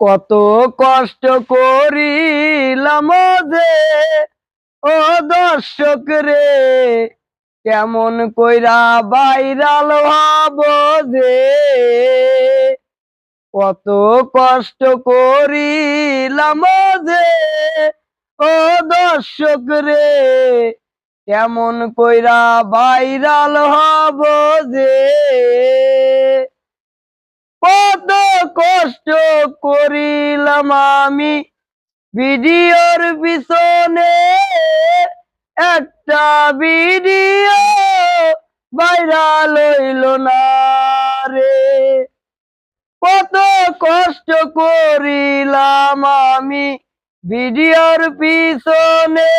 কত কষ্ট করিলাম যে, ও দর্শক রে, কেমন কইরা বাইরাল ভাব যে, কত কষ্ট করিলাম যে, ও দর্শক রে, কেমন কইরা বাইরাল হব যে কত কষ্ট করিলাম আমি। ভিডিওর পিছনে একটা ভিডিও ভাইরাল হইল না রে। কত কষ্ট করিলাম আমি। ভিডিওর পিছনে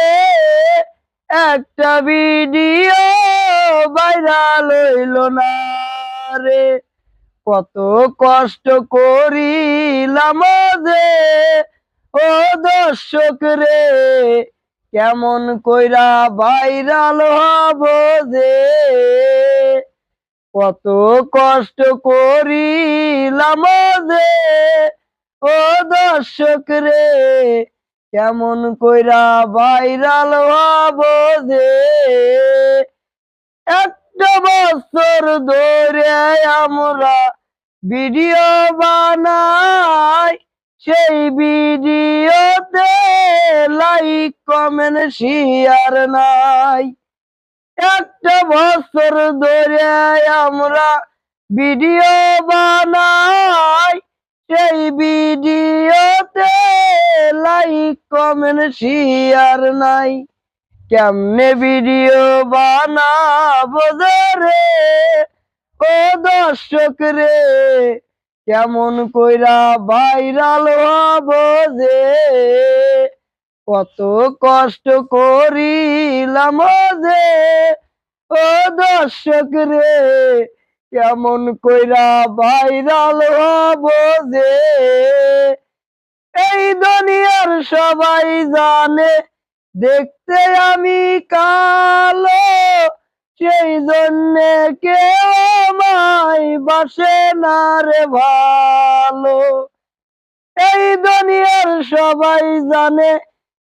একটা ভিডিও ভাইরাল হইল না রে। কত কষ্ট করিলাম যে, ও দর্শক রে, কেমন কইরা ভাইরাল হব যে, কত কষ্ট করিলাম যে, ও দর্শক রে, কেমন কইরা ভাইরাল হব যে, একটা বছর ধরে আমরা ভিডিও বানাই, সেই ভিডিওতে লাইক কমেন্ট শেয়ার নাই। একটা বছর ধরে আমরা ভিডিও বানাই, সেই ভিডিওতে লাইক কমেন্ট শেয়ার নাই। কেমনে ভিডিও বানাবো দর্শক রে, কেমন কইরা ভাইরাল হব যে? কত কষ্ট করিলাম যে? ও দর্শক রে, কেমন কইরা ভাইরাল হব যে? এই দুনিয়ার সবাই জানে, দেখতে আমি কালো, সেই জন্যে কেউ বাসে না রে ভালো? এই দুনিয়ার সবাই জানে,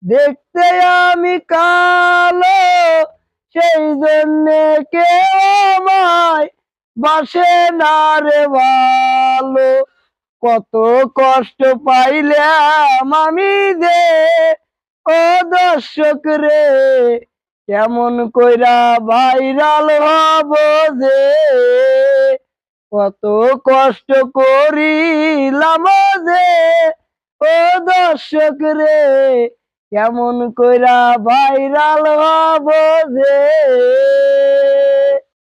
দেখতে আমি কালো। সেই জন্যে কেউ আমায় বাসে না রে ভালো। কত কষ্ট পাইলাম আমি যে, ও দর্শক রে, কেমন কইরা ভাইরাল হব যে? কত কষ্ট করিলাম যে ও দর্শক রে কেমন কইরা ভাইরাল হব যে?